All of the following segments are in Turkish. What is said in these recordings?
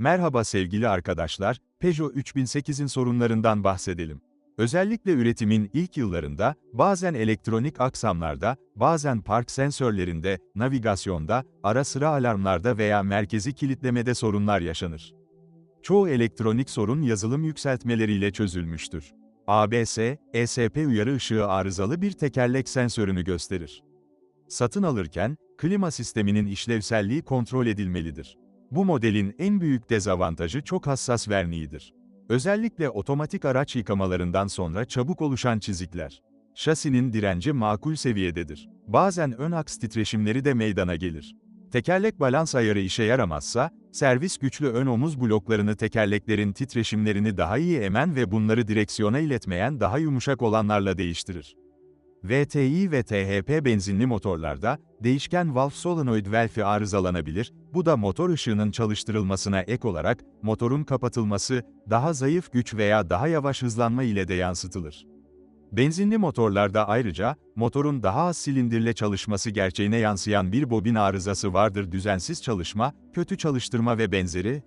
Merhaba sevgili arkadaşlar, Peugeot 3008'in sorunlarından bahsedelim. Özellikle üretimin ilk yıllarında, bazen elektronik aksamlarda, bazen park sensörlerinde, navigasyonda, ara sıra alarmlarda veya merkezi kilitlemede sorunlar yaşanır. Çoğu elektronik sorun yazılım yükseltmeleriyle çözülmüştür. ABS, ESP uyarı ışığı arızalı bir tekerlek sensörünü gösterir. Satın alırken, klima sisteminin işlevselliği kontrol edilmelidir. Bu modelin en büyük dezavantajı çok hassas verniğidir. Özellikle otomatik araç yıkamalarından sonra çabuk oluşan çizikler. Şasinin direnci makul seviyededir. Bazen ön aks titreşimleri de meydana gelir. Tekerlek balans ayarı işe yaramazsa, servis güçlü ön omuz bloklarını tekerleklerin titreşimlerini daha iyi emen ve bunları direksiyona iletmeyen daha yumuşak olanlarla değiştirir. VTI ve THP benzinli motorlarda, değişken valve solenoid valve'i arızalanabilir, bu da motor ışığının çalıştırılmasına ek olarak, motorun kapatılması, daha zayıf güç veya daha yavaş hızlanma ile de yansıtılır. Benzinli motorlarda ayrıca, motorun daha az silindirle çalışması gerçeğine yansıyan bir bobin arızası vardır düzensiz çalışma, kötü çalıştırma ve benzeri.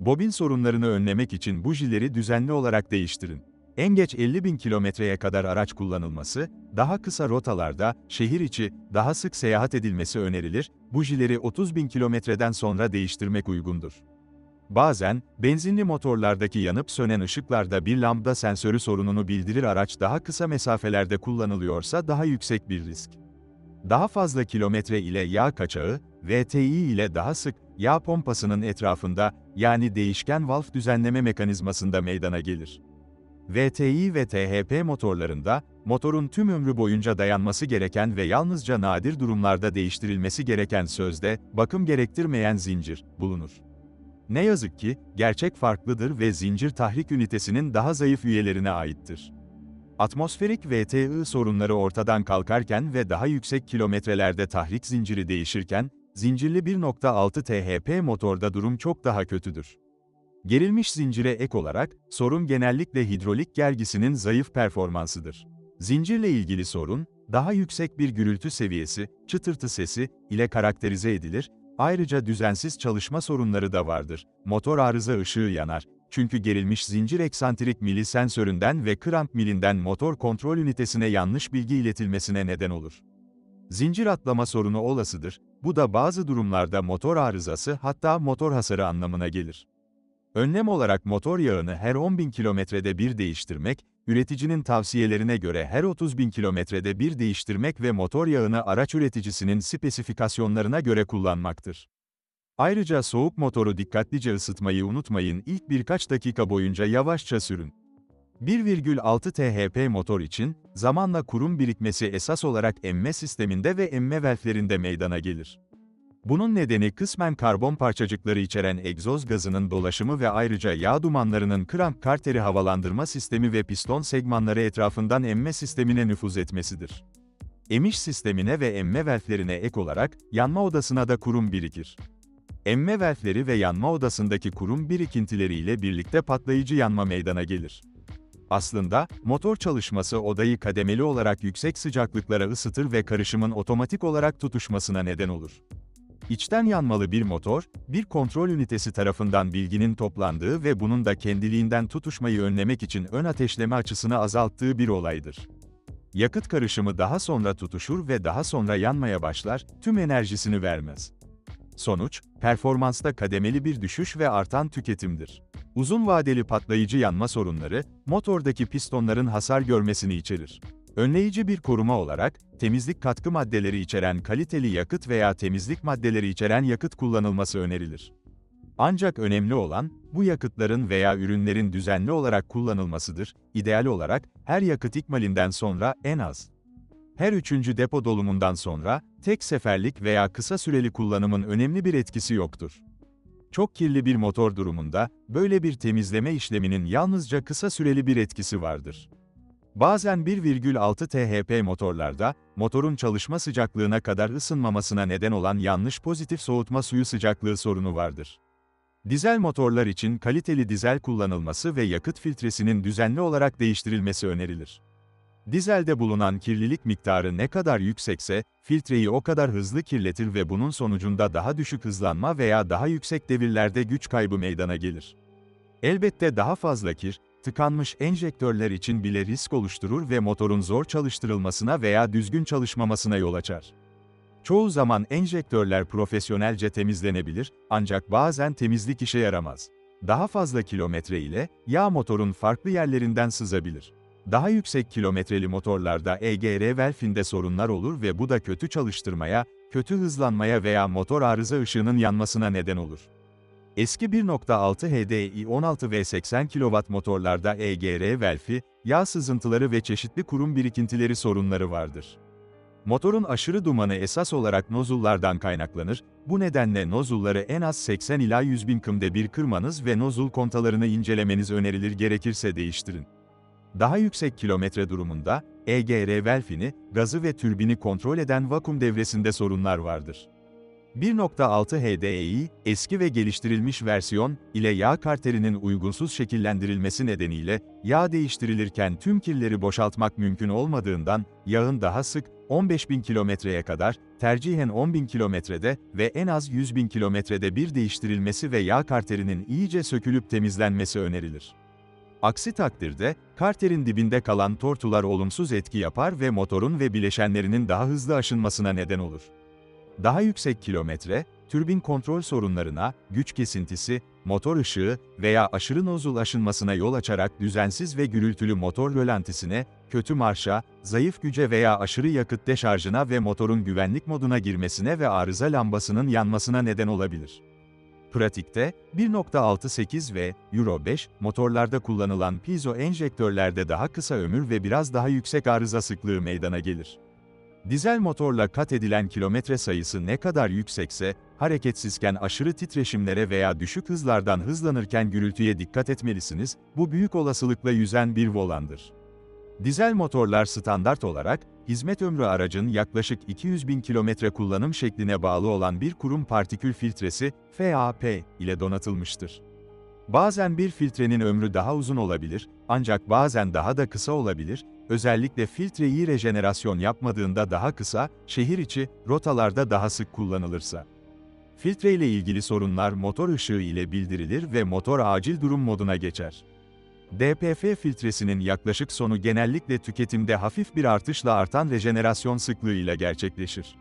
Bobin sorunlarını önlemek için bujileri düzenli olarak değiştirin. En geç 50 bin kilometreye kadar araç kullanılması, daha kısa rotalarda, şehir içi, daha sık seyahat edilmesi önerilir, bujileri 30 bin kilometreden sonra değiştirmek uygundur. Bazen, benzinli motorlardaki yanıp sönen ışıklarda bir lambda sensörü sorununu bildirir araç daha kısa mesafelerde kullanılıyorsa daha yüksek bir risk. Daha fazla kilometre ile yağ kaçağı, VTI ile daha sık, yağ pompasının etrafında, yani değişken valf düzenleme mekanizmasında meydana gelir. VTI ve THP motorlarında, motorun tüm ömrü boyunca dayanması gereken ve yalnızca nadir durumlarda değiştirilmesi gereken sözde, bakım gerektirmeyen zincir, bulunur. Ne yazık ki, gerçek farklıdır ve zincir tahrik ünitesinin daha zayıf üyelerine aittir. Atmosferik VTI sorunları ortadan kalkarken ve daha yüksek kilometrelerde tahrik zinciri değişirken, zincirli 1.6 THP motorda durum çok daha kötüdür. Gerilmiş zincire ek olarak, sorun genellikle hidrolik gergisinin zayıf performansıdır. Zincirle ilgili sorun, daha yüksek bir gürültü seviyesi, çıtırtı sesi ile karakterize edilir, ayrıca düzensiz çalışma sorunları da vardır. Motor arıza ışığı yanar, çünkü gerilmiş zincir eksantrik mili sensöründen ve kramp milinden motor kontrol ünitesine yanlış bilgi iletilmesine neden olur. Zincir atlama sorunu olasıdır, bu da bazı durumlarda motor arızası hatta motor hasarı anlamına gelir. Önlem olarak motor yağını her 10.000 kilometrede bir değiştirmek, üreticinin tavsiyelerine göre her 30.000 kilometrede bir değiştirmek ve motor yağını araç üreticisinin spesifikasyonlarına göre kullanmaktır. Ayrıca soğuk motoru dikkatlice ısıtmayı unutmayın ilk birkaç dakika boyunca yavaşça sürün. 1,6 THP motor için, zamanla kurum birikmesi esas olarak emme sisteminde ve emme valflerinde meydana gelir. Bunun nedeni kısmen karbon parçacıkları içeren egzoz gazının dolaşımı ve ayrıca yağ dumanlarının kramp karteri havalandırma sistemi ve piston segmanları etrafından emme sistemine nüfuz etmesidir. Emiş sistemine ve emme valflerine ek olarak, yanma odasına da kurum birikir. Emme valfleri ve yanma odasındaki kurum birikintileriyle birlikte patlayıcı yanma meydana gelir. Aslında, motor çalışması odayı kademeli olarak yüksek sıcaklıklara ısıtır ve karışımın otomatik olarak tutuşmasına neden olur. İçten yanmalı bir motor, bir kontrol ünitesi tarafından bilginin toplandığı ve bunun da kendiliğinden tutuşmayı önlemek için ön ateşleme açısını azalttığı bir olaydır. Yakıt karışımı daha sonra tutuşur ve daha sonra yanmaya başlar, tüm enerjisini vermez. Sonuç, performansta kademeli bir düşüş ve artan tüketimdir. Uzun vadeli patlayıcı yanma sorunları, motordaki pistonların hasar görmesini içerir. Önleyici bir koruma olarak, temizlik katkı maddeleri içeren kaliteli yakıt veya temizlik maddeleri içeren yakıt kullanılması önerilir. Ancak önemli olan, bu yakıtların veya ürünlerin düzenli olarak kullanılmasıdır. İdeal olarak, her yakıt ikmalinden sonra en az. Her üçüncü depo dolumundan sonra, tek seferlik veya kısa süreli kullanımın önemli bir etkisi yoktur. Çok kirli bir motor durumunda, böyle bir temizleme işleminin yalnızca kısa süreli bir etkisi vardır. Bazen 1,6 THP motorlarda, motorun çalışma sıcaklığına kadar ısınmamasına neden olan yanlış pozitif soğutma suyu sıcaklığı sorunu vardır. Dizel motorlar için kaliteli dizel kullanılması ve yakıt filtresinin düzenli olarak değiştirilmesi önerilir. Dizelde bulunan kirlilik miktarı ne kadar yüksekse, filtreyi o kadar hızlı kirletir ve bunun sonucunda daha düşük hızlanma veya daha yüksek devirlerde güç kaybı meydana gelir. Elbette daha fazla kir, tıkanmış enjektörler için bile risk oluşturur ve motorun zor çalıştırılmasına veya düzgün çalışmamasına yol açar. Çoğu zaman enjektörler profesyonelce temizlenebilir, ancak bazen temizlik işe yaramaz. Daha fazla kilometre ile, yağ motorun farklı yerlerinden sızabilir. Daha yüksek kilometreli motorlarda EGR valfinde sorunlar olur ve bu da kötü çalıştırmaya, kötü hızlanmaya veya motor arıza ışığının yanmasına neden olur. Eski 1.6 HDI 16 ve 80 kW motorlarda EGR valfi, yağ sızıntıları ve çeşitli kurum birikintileri sorunları vardır. Motorun aşırı dumanı esas olarak nozullardan kaynaklanır, bu nedenle nozulları en az 80 ila 100 bin kımde bir kırmanız ve nozul kontalarını incelemeniz önerilir gerekirse değiştirin. Daha yüksek kilometre durumunda, EGR valfini, gazı ve türbini kontrol eden vakum devresinde sorunlar vardır. 1.6 HDE'yi, eski ve geliştirilmiş versiyon, ile yağ karterinin uygunsuz şekillendirilmesi nedeniyle, yağ değiştirilirken tüm kirleri boşaltmak mümkün olmadığından, yağın daha sık, 15.000 kilometreye kadar, tercihen 10.000 kilometrede ve en az 100.000 kilometrede bir değiştirilmesi ve yağ karterinin iyice sökülüp temizlenmesi önerilir. Aksi takdirde, karterin dibinde kalan tortular olumsuz etki yapar ve motorun ve bileşenlerinin daha hızlı aşınmasına neden olur. Daha yüksek kilometre, türbin kontrol sorunlarına, güç kesintisi, motor ışığı veya aşırı nozul aşınmasına yol açarak düzensiz ve gürültülü motor rölantisine, kötü marşa, zayıf güce veya aşırı yakıt deşarjına ve motorun güvenlik moduna girmesine ve arıza lambasının yanmasına neden olabilir. Pratikte, 1.68 ve Euro 5 motorlarda kullanılan piezo enjektörlerde daha kısa ömür ve biraz daha yüksek arıza sıklığı meydana gelir. Dizel motorla kat edilen kilometre sayısı ne kadar yüksekse, hareketsizken aşırı titreşimlere veya düşük hızlardan hızlanırken gürültüye dikkat etmelisiniz, bu büyük olasılıkla yüzen bir volandır. Dizel motorlar standart olarak, hizmet ömrü aracın yaklaşık 200 bin kilometre kullanım şekline bağlı olan bir kurum partikül filtresi, FAP, ile donatılmıştır. Bazen bir filtrenin ömrü daha uzun olabilir, ancak bazen daha da kısa olabilir, özellikle filtre iyi rejenerasyon yapmadığında daha kısa, şehir içi, rotalarda daha sık kullanılırsa. Filtre ile ilgili sorunlar motor ışığı ile bildirilir ve motor acil durum moduna geçer. DPF filtresinin yaklaşık sonu genellikle tüketimde hafif bir artışla artan rejenerasyon sıklığıyla gerçekleşir.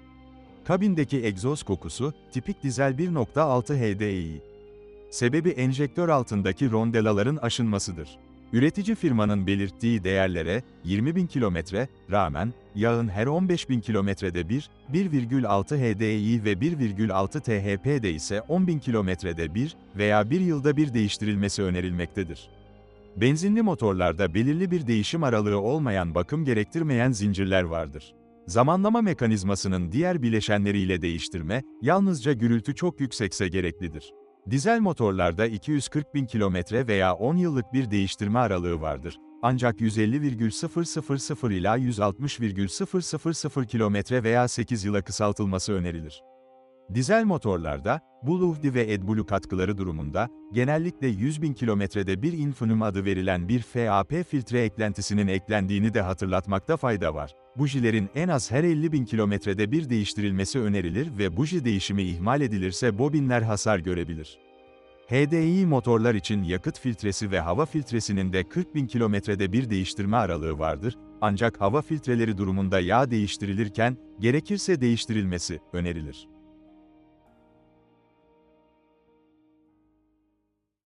Kabindeki egzoz kokusu, tipik dizel 1.6 HDI. Sebebi enjektör altındaki rondelaların aşınmasıdır. Üretici firmanın belirttiği değerlere, 20.000 kilometre, rağmen, yağın her 15.000 kilometrede bir, 1,6 HDI ve 1,6 THP'de ise 10.000 kilometrede bir veya bir yılda bir değiştirilmesi önerilmektedir. Benzinli motorlarda belirli bir değişim aralığı olmayan bakım gerektirmeyen zincirler vardır. Zamanlama mekanizmasının diğer bileşenleriyle değiştirme, yalnızca gürültü çok yüksekse gereklidir. Dizel motorlarda 240 bin kilometre veya 10 yıllık bir değiştirme aralığı vardır. Ancak 150,000 ila 160,000 kilometre veya 8 yıla kısaltılması önerilir. Dizel motorlarda, Buluhdi ve AdBlue katkıları durumunda, genellikle 100 bin kilometrede bir Infinum adı verilen bir FAP filtre eklentisinin eklendiğini de hatırlatmakta fayda var. Bujilerin en az her 50 bin kilometrede bir değiştirilmesi önerilir ve buji değişimi ihmal edilirse bobinler hasar görebilir. HDI motorlar için yakıt filtresi ve hava filtresinin de 40 bin kilometrede bir değiştirme aralığı vardır, ancak hava filtreleri durumunda yağ değiştirilirken, gerekirse değiştirilmesi önerilir.